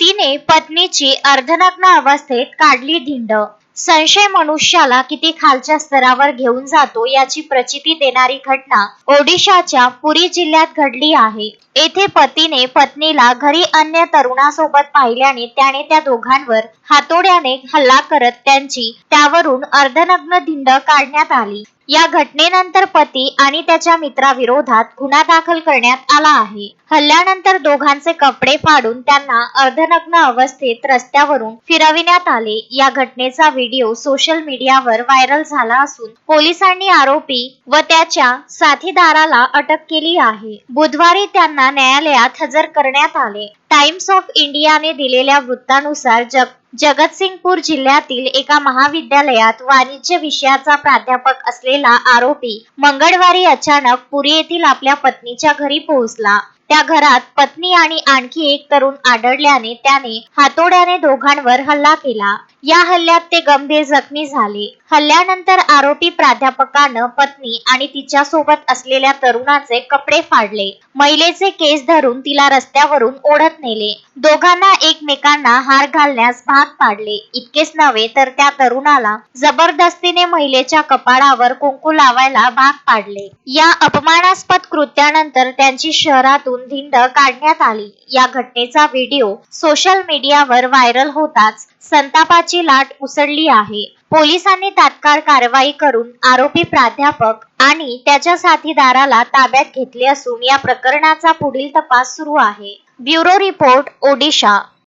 पतीने पत्नीची अर्धनग्न अवस्थेत काढली धिंड. संशय मनुष्याला किती खालच्या स्तरावर घेऊन जातो याची प्रचिती देणारी घटना ओडिशाच्या पुरी जिल्ह्यात घडली आहे. येथे पतीने पत्नीला घरी अन्य तरुणासोबत पाहिल्याने त्याने त्या दोघांवर हातोड्याने हल्ला करत त्यांची त्यावरून अर्धनग्न धिंड काढण्यात आली. या घटनेनंतर पती आणि त्याच्या मित्राविरोधात गुन्हा दाखल करण्यात आला आहे. हल्ल्यानंतर दोघांचे कपडे फाडून त्यांना अर्धनग्न अवस्थेत रस्त्यावरून फिरविण्यात आले. या घटनेचा व्हिडिओ सोशल मीडियावर व्हायरल झाला असून पोलिसांनी आरोपी व त्याच्या साथीदाराला अटक केली आहे. बुधवारी त्यांना न्यायालयात हजर करण्यात आले. टाइम्स ऑफ इंडियाने दिलेल्या वृत्तानुसार जग जगतसिंगपूर जिल्ह्यातील एका महाविद्यालयात वाणिज्य विषयाचा प्राध्यापक असलेला आरोपी मंगळवारी अचानक पुरी येथील आपल्या पत्नीच्या घरी पोहोचला. त्या घरात पत्नी आणि आणखी एक तरुण आढळल्याने त्याने हातोड्याने दोघांवर हल्ला केला. या हल्ल्यात ते गंभीर जखमी झाले. हल्ल्यानंतर आरोपी प्राध्यापकानं पत्नी आणि तिच्या सोबत असलेल्या तरुणाचे कपडे फाडले. महिलेचे केस धरून तिला रस्त्यावरून ओढत नेले. दोघांना एकमेकांना हार घालण्यास भाग पाडले. इतकेच नव्हे तर त्या तरुणाला जबरदस्तीने महिलेच्या कपाळावर कुंकू लावायला भाग पाडले. या अपमानास्पद कृत्यानंतर त्यांची शहरातून धिंड काढण्यात आली. या घटनेचा व्हिडिओ सोशल मीडियावर व्हायरल होताच संतापाची लाट उसळली आहे. पोलिसांनी तात्काळ कारवाई करून आरोपी प्राध्यापक आणि त्याच्या साथीदाराला ताब्यात घेतले असून या प्रकरणाचा पुढील तपास सुरू आहे. Bureau report Odisha.